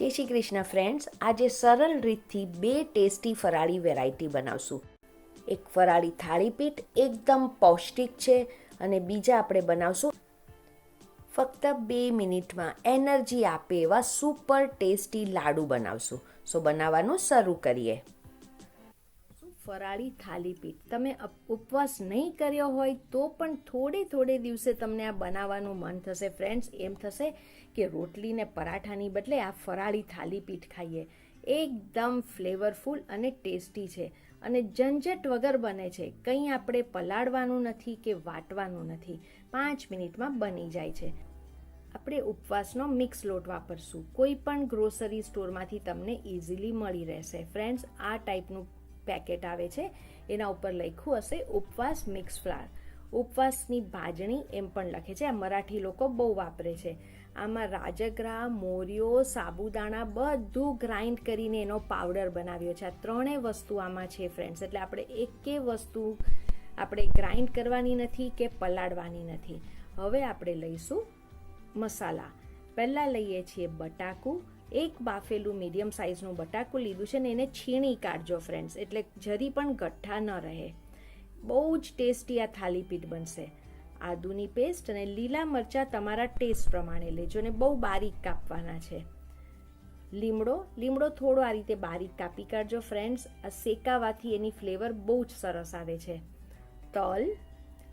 જય શ્રી કૃષ્ણ ફ્રેન્ડ્સ આજે સરળ રીતથી બે ટેસ્ટી ફરાળી વેરાયટી બનાવશું. એક ફરાળી થાળીપીઠ એકદમ પૌષ્ટિક છે અને બીજા આપણે બનાવશું ફક્ત બે મિનિટમાં એનર્જી આપે એવા સુપર ટેસ્ટી લાડુ બનાવશું. સો બનાવવાનું શરૂ કરીએ. ફરાળી થાલીપીઠ. તમે ઉપવાસ નહીં કર્યો હોય તો પણ થોડે થોડે દિવસે તમને આ બનાવવાનું મન થશે. ફ્રેન્ડ્સ એમ થશે કે રોટલીને પરાઠાની બદલે આ ફરાળી થાલીપીઠ ખાઈએ. એકદમ ફ્લેવરફુલ અને ટેસ્ટી છે. અને ઝંઝટ વગર બને છે. કંઈ આપણે પલાળવાનું નથી કે વાટવાનું નથી. પાંચ મિનિટમાં બની જાય છે. આપણે ઉપવાસનો મિક્સ લોટ વાપરશું. કોઈ પણ ગ્રોસરી સ્ટોરમાંથી તમને ઇઝીલી મળી રહેશે. ફ્રેન્ડ્સ આ ટાઈપનું પેકેટ આવે છે. એના ઉપર લખ્યું હશે, ઉપવાસ મિક્સ ફ્લાર ઉપવાસની ભાજણી એમ પણ લખે છે. આ મરાઠી લોકો બહુ વાપરે છે. આમાં રાજગરા મોરિયો સાબુદાણા બધું ગ્રાઇન્ડ કરીને એનો પાવડર બનાવ્યો છે. આ ત્રણેય વસ્તુ આમાં છે ફ્રેન્ડ્સ એટલે આપણે એકે વસ્તુ આપણે ગ્રાઇન્ડ કરવાની નથી કે પલાળવાની નથી. હવે આપણે લઈશું મસાલા. પહેલાં લઈએ છીએ બટાકું એક બાફેલું મીડિયમ સાઇઝનું બટાકું લીધું છે ને એને છીણી કાઢજો ફ્રેન્ડ્સ એટલે જરી પણ ગઠ્ઠા ન રહે. બહુ જ ટેસ્ટી આ થાલીપીઠ બનશે. આદુની પેસ્ટ અને લીલા મરચાં તમારા ટેસ્ટ પ્રમાણે લેજો ને બહુ બારીક કાપવાના છે. લીમડો લીમડો થોડો આ રીતે બારીક કાપી કાઢજો ફ્રેન્ડ્સ આ શેકાવાથી એની ફ્લેવર બહુ જ સરસ આવે છે. તલ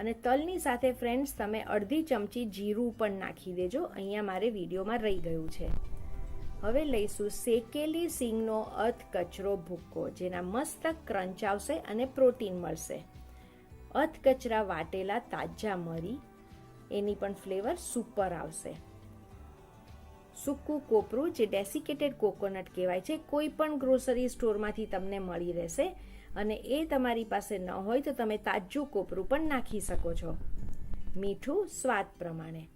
અને તલની સાથે ફ્રેન્ડ્સ તમે અડધી ચમચી જીરું પણ નાખી દેજો. અહીંયા મારે વિડીયોમાં રહી ગયું છે. હવે લઈશું શેકેલી સિંગનો અધ કચરો ભૂક્કો, જેના મસ્ત ક્રંચ આવશે અને પ્રોટીન મળશે. અધ કચરા વાટેલા તાજા મરી, એની પણ ફ્લેવર સુપર આવશે. સૂકું કોપરું, જે ડેસિકેટેડ કોકોનટ કહેવાય છે, કોઈ પણ ગ્રોસરી સ્ટોરમાંથી તમને મળી રહેશે અને એ તમારી પાસે ન હોય તો તમે તાજું કોપરું પણ નાખી શકો છો. મીઠું સ્વાદ પ્રમાણે.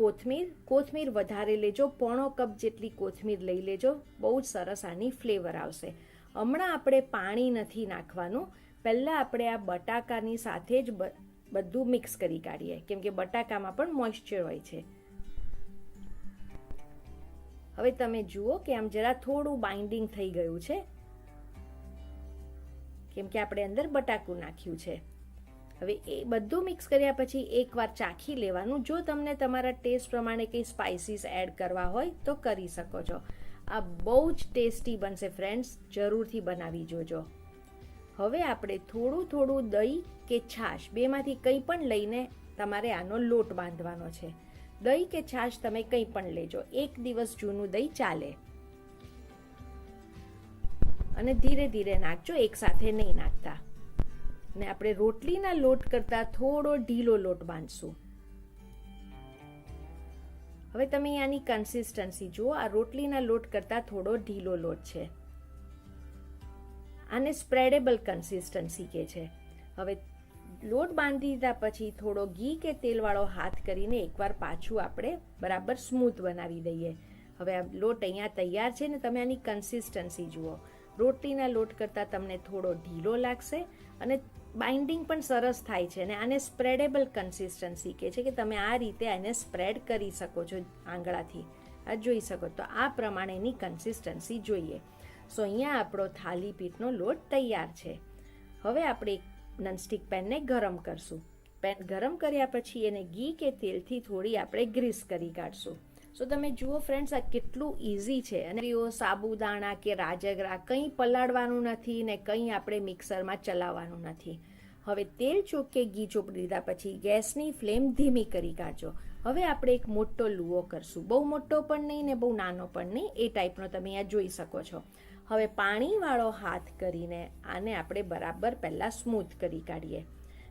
કોથમીર. કોથમીર વધારે લેજો, પોણો કપ જેટલી કોથમીર લઈ લેજો, બહુ જ સરસ આની ફ્લેવર આવશે. હમણાં આપણે પાણી નથી નાખવાનું. પહેલાં આપણે આ બટાકાની સાથે જ બધું મિક્સ કરી કાઢીએ, કેમ કે બટાકામાં પણ મોઇશ્ચર હોય છે. હવે તમે જુઓ કે આમ જરા થોડું બાઇન્ડિંગ થઈ ગયું છે. કેમ કે આપણે અંદર બટાકું નાખ્યું છે. હવે એ બધું મિક્સ કર્યા પછી એકવાર ચાખી લેવાનું. જો તમને તમારા ટેસ્ટ પ્રમાણે કંઈ સ્પાઇસીસ એડ કરવા હોય, તો કરી શકો છો. આ બહુ જ ટેસ્ટી બનશે ફ્રેન્ડ્સ જરૂરથી બનાવી જોજો. હવે આપણે થોડું થોડું દહીં કે છાશ બેમાંથી કંઈ પણ લઈને તમારે આનો લોટ બાંધવાનો છે. દહીં કે છાશ તમે કંઈ પણ લેજો. એક દિવસ જૂનું દહીં ચાલે. અને ધીરે ધીરે નાખજો એકસાથે નહીં નાખતા. ને આપણે રોટલીના લોટ કરતાં થોડો ઢીલો લોટ બાંધશું. હવે તમે આની કન્સિસ્ટન્સી જુઓ, આ રોટલીના લોટ કરતાં થોડો ઢીલો લોટ છે. આને સ્પ્રેડેબલ કન્સિસ્ટન્સી કે છે. હવે લોટ બાંધી દીધા પછી થોડો ઘી કે તેલવાળો હાથ કરીને એકવાર પાછું આપણે બરાબર સ્મૂથ બનાવી દઈએ. હવે આ લોટ અહીંયા તૈયાર છે ને તમે આની કન્સિસ્ટન્સી જુઓ. રોટલીના લોટ કરતાં તમને થોડો ઢીલો લાગશે અને બાઇન્ડિંગ પણ સરસ થાય છે અને આને સ્પ્રેડેબલ કન્સિસ્ટન્સી કે છે કે તમે આ રીતે આને સ્પ્રેડ કરી શકો છો આંગળાથી. આ જોઈ શકો. તો આ પ્રમાણેની કન્સિસ્ટન્સી જોઈએ. સો અહીંયા આપણો થાલી પીઠનો લોટ તૈયાર છે. હવે આપણે એક નનસ્ટિક પેનને ગરમ કરશું. પેન ગરમ કર્યા પછી એને ઘી કે તેલથી થોડી આપણે ગ્રીસ કરી કાઢશું. સો તમે જુઓ ફ્રેન્ડ્સ આ કેટલું ઇઝી છે. અને સાબુદાણા કે રાજગરા કંઈ પલાળવાનું નથી ને કંઈ આપણે મિક્સરમાં ચલાવવાનું નથી. હવે તેલ ચોખ્ખે ઘી ચોપડી દીધા પછી ગેસની ફ્લેમ ધીમી કરી કાઢજો. હવે આપણે એક મોટો લુઓ કરશું. બહુ મોટો પણ નહીં ને બહુ નાનો પણ નહીં, એ ટાઈપનો તમે અહીંયા જોઈ શકો છો. હવે પાણીવાળો હાથ કરીને આને આપણે બરાબર પહેલાં સ્મૂથ કરી કાઢીએ.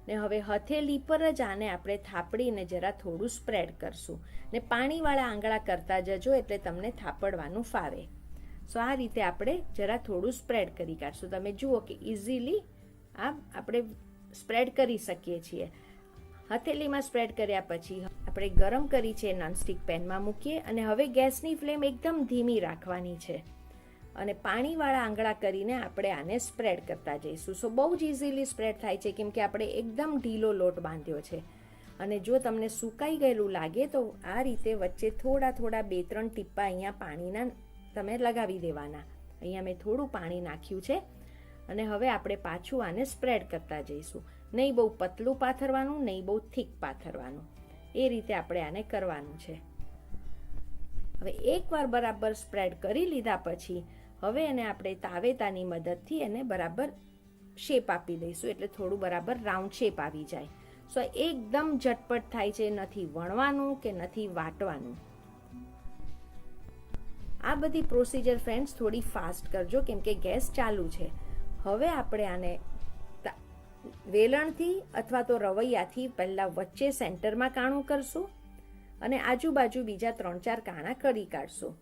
ને હવે હથેલી પર જ આને આપણે થાપડીને જરા થોડું સ્પ્રેડ કરશું. ને પાણીવાળા આંગળા કરતા જજો એટલે તમને થાપડવાનું ફાવે. સો આ રીતે આપણે જરા થોડું સ્પ્રેડ કરી કાઢશું. તમે જુઓ કે ઇઝીલી આ આપણે સ્પ્રેડ કરી શકીએ છીએ. હથેલીમાં સ્પ્રેડ કર્યા પછી આપણે ગરમ કરી છે નોનસ્ટિક પેનમાં મૂકીએ અને હવે ગેસની ફ્લેમ એકદમ ધીમી રાખવાની છે. અને પાણીવાળા આંગળા કરીને આપણે આને સ્પ્રેડ કરતા જઈશું. સો બહુ જ ઇઝીલી સ્પ્રેડ થાય છે, કેમ કે આપણે એકદમ ઢીલો લોટ બાંધ્યો છે. અને જો તમને સુકાઈ ગયેલું લાગે, તો આ રીતે વચ્ચે થોડા થોડા બે ત્રણ ટીપ્પા અહીંયા પાણીના તમે લગાવી દેવાના. અહીંયા મેં થોડું પાણી નાખ્યું છે. અને હવે આપણે પાછું આને સ્પ્રેડ કરતા જઈશું. નહીં બહુ પતલું પાથરવાનું, નહીં બહુ થીક પાથરવાનું. એ રીતે આપણે આને કરવાનું છે. હવે એકવાર બરાબર સ્પ્રેડ કરી લીધા પછી હવે એને આપણે તાવેતાની મદદથી એને બરાબર શેપ આપી દઈશું, એટલે થોડું બરાબર રાઉન્ડ શેપ આવી જાય. સો એકદમ ઝટપટ થાય છે, નથી વણવાનું કે નથી વાટવાનું. આ બધી પ્રોસિજર ફ્રેન્ડ્સ થોડી ફાસ્ટ કરજો, કેમ કે ગેસ ચાલુ છે. હવે આપણે આને વેલણથી અથવા તો રવૈયાથી પહેલાં વચ્ચે સેન્ટરમાં કાણું કરશું અને આજુબાજુ બીજા ત્રણ ચાર કાણા કરી કાઢશું.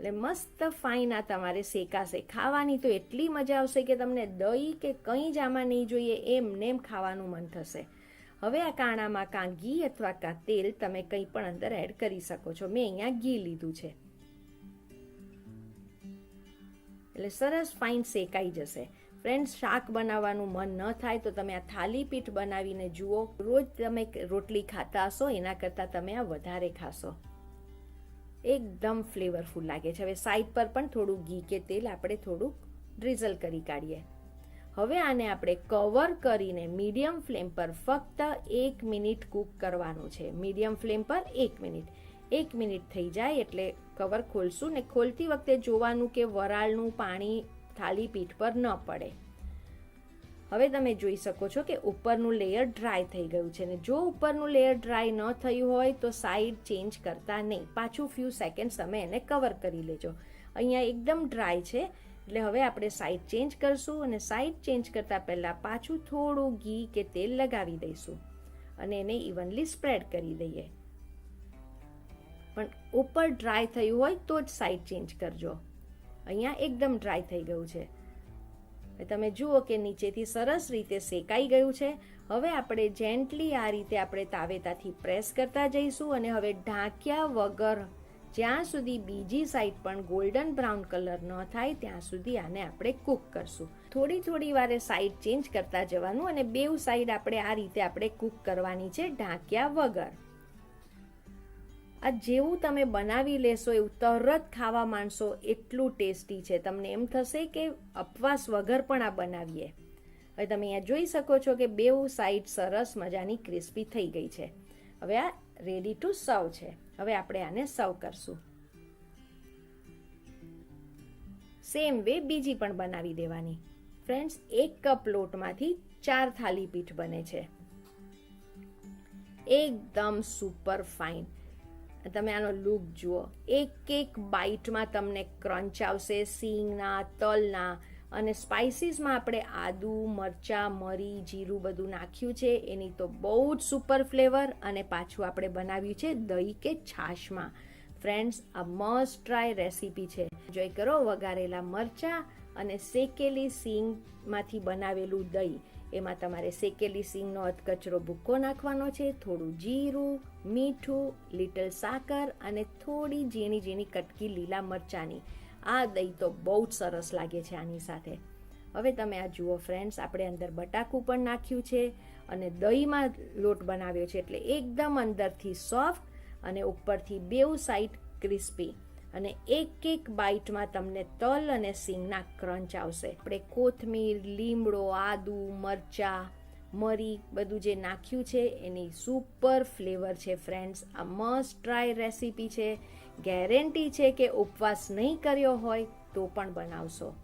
એટલે મસ્ત ફાઇન આ તમારે શેકાશે ખાવાની તો એટલી મજા આવશે કે તમને દહીં કે કંઈ જ આમાં નહીં જોઈએ, એમ નેમ ખાવાનું મન થશે. હવે આ કાણામાં કાં ઘી અથવા કાં તેલ તમે કંઈ પણ અંદર એડ કરી શકો છો. મેં અહીંયા ઘી લીધું છે. એટલે સરસ ફાઇન શેકાઈ જશે. ફ્રેન્ડ્સ શાક બનાવવાનું મન ન થાય તો તમે આ થાલી પીઠ બનાવીને જુઓ. રોજ તમે રોટલી ખાતા હશો, એના કરતાં તમે આ વધારે ખાશો. એકદમ ફ્લેવરફુલ લાગે છે. હવે સાઈડ પર પણ થોડું ઘી કે તેલ આપણે થોડુંક ડ્રીઝલ કરી કાઢીએ. હવે આને આપણે કવર કરીને મીડિયમ ફ્લેમ પર ફક્ત એક મિનિટ કૂક કરવાનું છે. મીડિયમ ફ્લેમ પર એક મિનિટ એક મિનિટ થઈ જાય એટલે કવર ખોલશું ને ખોલતી વખતે જોવાનું કે વરાળનું પાણી થાળી પીઠ પર ન પડે. હવે તમે જોઈ શકો છો કે ઉપરનું લેયર ડ્રાય થઈ ગયું છે ને જો ઉપરનું લેયર ડ્રાય ન થયું હોય તો સાઈડ ચેન્જ કરતા નહીં. પાછું ફ્યુ સેકન્ડ્સ તમે એને કવર કરી લેજો. અહીંયા એકદમ ડ્રાય છે, એટલે હવે આપણે સાઈડ ચેન્જ કરશું અને સાઈડ ચેન્જ કરતાં પહેલાં પાછું થોડું ઘી કે તેલ લગાવી દઈશું અને એને ઇવનલી સ્પ્રેડ કરી દઈએ. પણ ઉપર ડ્રાય થયું હોય તો જ સાઈડ ચેન્જ કરજો. અહીંયા એકદમ ડ્રાય થઈ ગયું છે. તમે જુઓ કે નીચેથી સરસ રીતે શેકાઈ ગયું છે. હવે આપણે જેન્ટલી આ રીતે આપણે તાવેતાથી પ્રેસ કરતા જઈશું અને હવે ઢાંક્યા વગર જ્યાં સુધી બીજી સાઈડ પણ ગોલ્ડન બ્રાઉન કલર ન થાય, ત્યાં સુધી આને આપણે કૂક કરશું. થોડી થોડી વારે સાઈડ ચેન્જ કરતા જવાનું અને બેઉ સાઈડ આપણે આ રીતે આપણે કૂક કરવાની છે ઢાંક્યા વગર. આ જેવું તમે બનાવી લેશો એવું તરત ખાવા માંડશો એટલું ટેસ્ટી છે. તમને એમ થશે કે અપવાસ વગર પણ આ બનાવીએ. હવે તમે અહીંયા જોઈ શકો છો કે બેઉ સાઈડ સરસ મજાની ક્રિસ્પી થઈ ગઈ છે. હવે આ રેડી ટુ સર્વ છે. હવે આપણે આને સર્વ કરશું. સેમ વે બીજી પણ બનાવી દેવાની. ફ્રેન્ડ્સ એક કપ લોટમાંથી ચાર થાલી પીઠ બને છે. એકદમ સુપર ફાઇન તમે આનો લુક જુઓ. એક એક બાઇટમાં તમને ક્રંચ આવશે, સિંગના, તલના અને સ્પાઇસીસમાં આપણે આદુ, મરચાં, મરી, જીરું બધું નાખ્યું છે. એની તો બહુ જ સુપર ફ્લેવર અને પાછું આપણે બનાવ્યું છે દહીં કે છાશમાં. ફ્રેન્ડ્સ આ મસ્ટ ટ્રાય રેસીપી છે. એન્જોય કરો વઘારેલા મરચાં અને શેકેલી સિંગમાંથી બનાવેલું દહીં. એમાં તમારે શેકેલી સિંગનો અધકચરો ભૂક્કો નાખવાનો છે, થોડું જીરું, મીઠું, લીટલ સાકર અને થોડી ઝીણી ઝીણી કટકી લીલા મરચાંની. આ દહીં તો બહુ જ સરસ લાગે છે આની સાથે. હવે તમે આ જુઓ ફ્રેન્ડ્સ, આપણે અંદર બટાકું પણ નાખ્યું છે અને દહીંમાં લોટ બનાવ્યો છે એટલે એકદમ અંદરથી સોફ્ટ અને ઉપરથી બેઉ સાઈડ ક્રિસ્પી. અને એક એક બાઇટમાં તમને તલ અને સિંગના ક્રંચ આવશે. આપણે કોથમીર, લીમડો, આદુ, મરચા, મરી બધું જે નાખ્યું છે, એની સુપર ફ્લેવર છે ફ્રેન્ડ્સ આ મસ્ટ ટ્રાય રેસીપી છે. ગેરંટી છે કે ઉપવાસ નહીં કર્યો હોય તો પણ બનાવશો.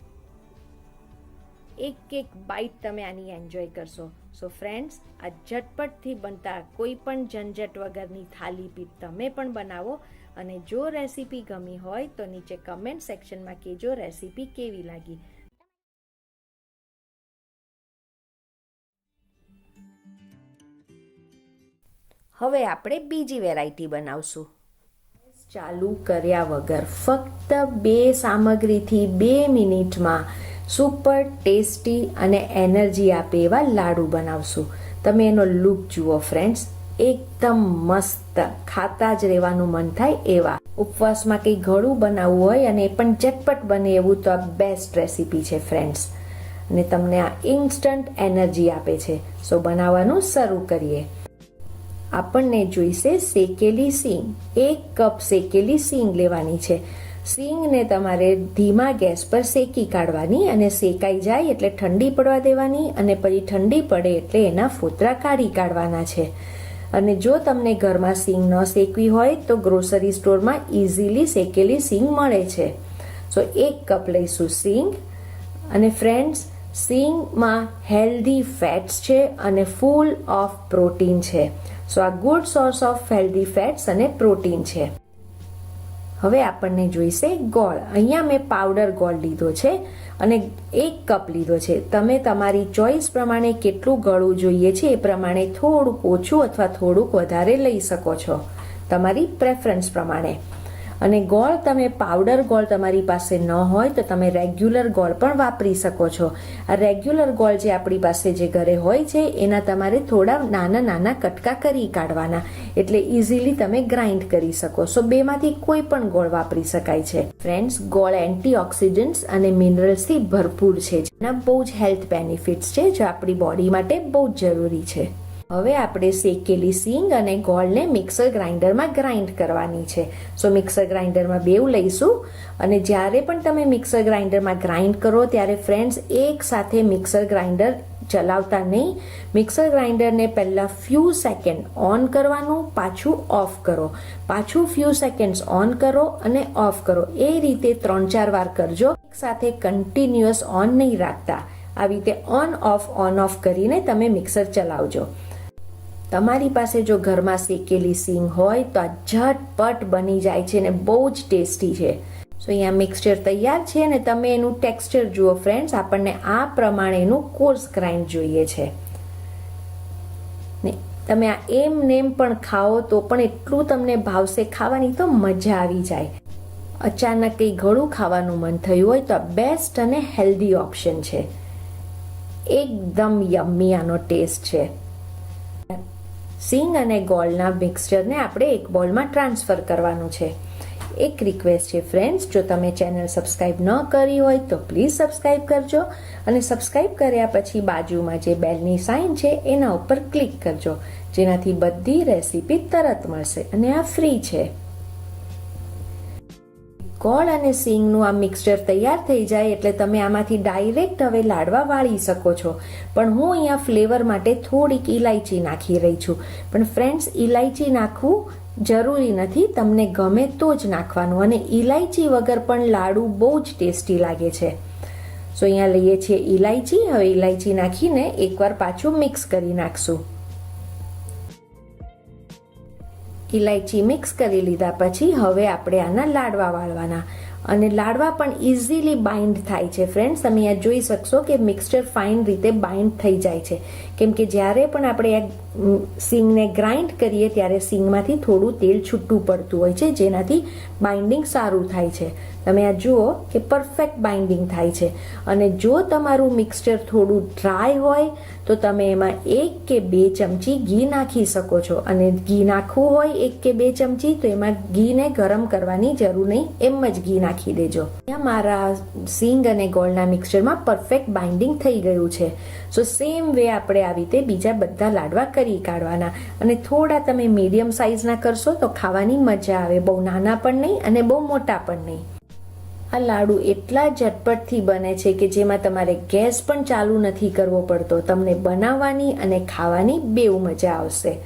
એક એક બાઇટ તમે આની એન્જોય કરશો. સો ફ્રેન્ડ્સ આ ઝટપટથી બનતા કોઈ પણ ઝંઝટ વગરની થાલી પીઠ તમે પણ બનાવો. અને જો રેસીપી ગમી હોય તો નીચે કમેન્ટ સેક્શનમાં કહેજો રેસીપી કેવી લાગી. હવે આપણે બીજી વેરાયટી બનાવશું. ચાલુ કર્યા વગર ફક્ત બે સામગ્રીથી બે મિનિટમાં સુપર ટેસ્ટી અને એનર્જી આપે એવા લાડુ બનાવશું. તમે એનો લુક જુઓ ફ્રેન્ડ્સ એકદમ મસ્ત ખાતા જ રહેવાનું મન થાય એવા. ઉપવાસમાં કંઈ ઘડું બનાવવું હોય અને એ પણ ચટપટ બને એવું તો આ બેસ્ટ રેસીપી છે ફ્રેન્ડ્સ અને તમને આ ઇન્સ્ટન્ટ એનર્જી આપે છે. સો બનાવવાનું શરૂ કરીએ. આપણને જોઈશે શેકેલી સીંગ. એક કપ શેકેલી સીંગ લેવાની છે. સીંગને તમારે ધીમા ગેસ પર શેકી કાઢવાની અને શેકાઈ જાય એટલે ઠંડી પડવા દેવાની અને પછી ઠંડી પડે એટલે એના ફોતરા કાઢી કાઢવાના છે. અને જો તમને ઘરમાં સિંગ ન શેકવી હોય, તો ગ્રોસરી સ્ટોરમાં ઇઝીલી શેકેલી સિંગ મળે છે. સો એક કપ લઈશું સિંગ. અને ફ્રેન્ડ્સ સિંગમાં હેલ્ધી ફેટ્સ છે અને ફૂલ ઓફ પ્રોટીન છે. સો આ good source of healthy fats અને પ્રોટીન છે. હવે આપણને જોઈશે ગોળ. અહીંયા મેં પાવડર ગોળ લીધો છે અને એક કપ લીધો છે. તમે તમારી ચોઈસ પ્રમાણે કેટલું ગળું જોઈએ છે એ પ્રમાણે થોડુંક ઓછું અથવા થોડુંક વધારે લઈ શકો છો. તમારી પ્રેફરન્સ પ્રમાણે. અને ગોળ તમે પાવડર ગોળ તમારી પાસે ન હોય તો તમે રેગ્યુલર ગોળ પણ વાપરી શકો છો. આ રેગ્યુલર ગોળ જે આપણી પાસે જે ઘરે હોય છે, એના તમારે થોડા નાના નાના કટકા કરી કાઢવાના. એટલે ઇઝીલી તમે ગ્રાઇન્ડ કરી શકો. સો બેમાંથી કોઈ પણ ગોળ વાપરી શકાય છે. ફ્રેન્ડ્સ ગોળ એન્ટીઓક્સિડન્ટ્સ અને મિનરલ્સથી ભરપૂર છે. જેના બહુ જ હેલ્થ બેનિફિટ્સ છે, જે આપણી બોડી માટે બહુ જ જરૂરી છે. હવે આપણે શેકેલી સિંગ અને ગોળને મિક્સર ગ્રાઇન્ડરમાં ગ્રાઇન્ડ કરવાની છે. સો મિક્સર ગ્રાઇન્ડરમાં બેવ લઈશું અને જ્યારે પણ તમે મિક્સર ગ્રાઇન્ડરમાં ગ્રાઇન્ડ કરો ત્યારે ફ્રેન્ડ્સ, એક સાથે મિક્સર ગ્રાઇન્ડર ચલાવતા નહીં. મિક્સર ગ્રાઇન્ડરને પહેલાં ફ્યુ સેકન્ડ ઓન કરવાનું, પાછું ઓફ કરો. પાછું ફ્યુ સેકન્ડ્સ ઓન કરો અને ઓફ કરો. એ રીતે ત્રણ ચાર વાર કરજો. સાથે કન્ટિન્યુઅસ ઓન નહીં રાખતા. આવી રીતે ઓન, ઓફ ઓન, ઓફ કરીને તમે મિક્સર ચલાવજો. તમારી પાસે જો ઘરમાં શેકેલી સીંગ હોય તો આ ઝટપટ બની જાય છે ને બહુ જ ટેસ્ટી છે. સો અહીંયા મિક્સચર તૈયાર છે ને તમે એનું ટેક્સચર જુઓ ફ્રેન્ડ્સ આપણને આ પ્રમાણેનું કોર્સ ગ્રાઇન્ડ જોઈએ છે. ને તમે આ એમ નેમ પણ ખાઓ તો પણ એટલું તમને ભાવશે, ખાવાની તો મજા આવી જાય. અચાનક કંઈ ઘણું ખાવાનું મન થયું હોય તો આ બેસ્ટ અને હેલ્ધી ઓપ્શન છે. એકદમ યમ્મી આનો ટેસ્ટ છે. સિંગ અને ગોળના મિક્સચરને આપણે એક બોલમાં ટ્રાન્સફર કરવાનું છે. એક રિક્વેસ્ટ છે ફ્રેન્ડ્સ જો તમે ચેનલ સબસ્ક્રાઈબ ન કરી હોય તો પ્લીઝ સબસ્ક્રાઈબ કરજો અને સબસ્ક્રાઈબ કર્યા પછી બાજુમાં જે બેલની સાઇન છે, એના ઉપર ક્લિક કરજો. જેનાથી બધી રેસીપી તરત મળશે અને આ ફ્રી છે. ગોળ અને સિંગનું આ મિક્સચર તૈયાર થઈ જાય એટલે તમે આમાંથી ડાયરેક્ટ હવે લાડવા વાળી શકો છો. પણ હું અહીંયા ફ્લેવર માટે થોડીક ઇલાયચી નાખી રહી છું. પણ ફ્રેન્ડ્સ ઇલાયચી નાખવું જરૂરી નથી. તમને ગમે તો જ નાખવાનું અને ઇલાયચી વગર પણ લાડુ બહુ જ ટેસ્ટી લાગે છે. સો અહીંયા લઈએ છીએ ઇલાયચી હવે ઇલાયચી નાખીને એકવાર પાછું મિક્સ કરી નાખશું. ઇલાયચી મિક્સ કરી લીધા પછી હવે આપણે આના લાડવા વાળવાના. અને લાડવા પણ ઇઝીલી બાઇન્ડ થાય છે ફ્રેન્ડ્સ. તમે આ જોઈ શકશો કે મિક્સચર ફાઇન રીતે બાઇન્ડ થઈ જાય છે. કેમ કે જ્યારે પણ આપણે આ સિંગને ગ્રાઇન્ડ કરીએ ત્યારે સિંગમાંથી થોડું તેલ છૂટું પડતું હોય છે, જેનાથી બાઇન્ડિંગ સારું થાય છે. તમે આ જુઓ કે પરફેક્ટ બાઇન્ડિંગ થાય છે. અને જો તમારું મિક્સચર થોડું ડ્રાય હોય, તો તમે એમાં એક કે બે ચમચી ઘી નાખી શકો છો. અને ઘી નાખવું હોય એક કે બે ચમચી, તો એમાં ઘીને ગરમ કરવાની જરૂર નહીં. એમ જ ઘી નાખી દેજો. મારા સિંગ અને ગોળના મિક્સચરમાં પરફેક્ટ બાઇન્ડિંગ થઈ ગયું છે. સો સેમ વે આપણે આવી રીતે બીજા બધા લાડવા કરી કાઢવાના. અને થોડા તમે મીડિયમ સાઇઝના કરશો તો ખાવાની મજા આવે. બહુ નાના પણ નહીં અને બહુ મોટા પણ નહીં. આ લાડુ એટલા ઝટપટથી બને છે કે જેમાં તમારે ગેસ પણ ચાલુ નથી કરવો પડતો. તમને બનાવવાની અને ખાવાની બેઉ મજા આવશે.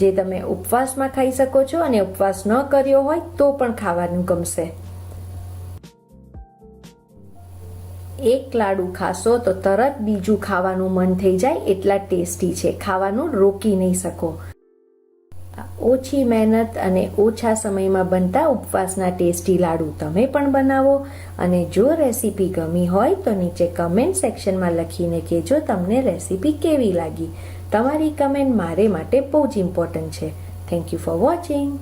જે તમે ઉપવાસમાં ખાઈ શકો છો અને ઉપવાસ ન કર્યો હોય તો પણ ખાવાનું ગમશે. એક લાડુ ખાશો તો તરત બીજું ખાવાનું મન થઈ જાય એટલા ટેસ્ટી છે. ખાવાનું રોકી નહીં શકો. ઓછી મહેનત અને ઓછા સમયમાં બનતા ઉપવાસના ટેસ્ટી લાડુ તમે પણ બનાવો અને જો રેસીપી ગમી હોય તો નીચે કમેન્ટ સેક્શનમાં લખીને કહેજો તમને રેસીપી કેવી લાગી. તમારી કમેન્ટ મારે માટે બહુ જ ઇમ્પોર્ટન્ટ છે. Thank you for watching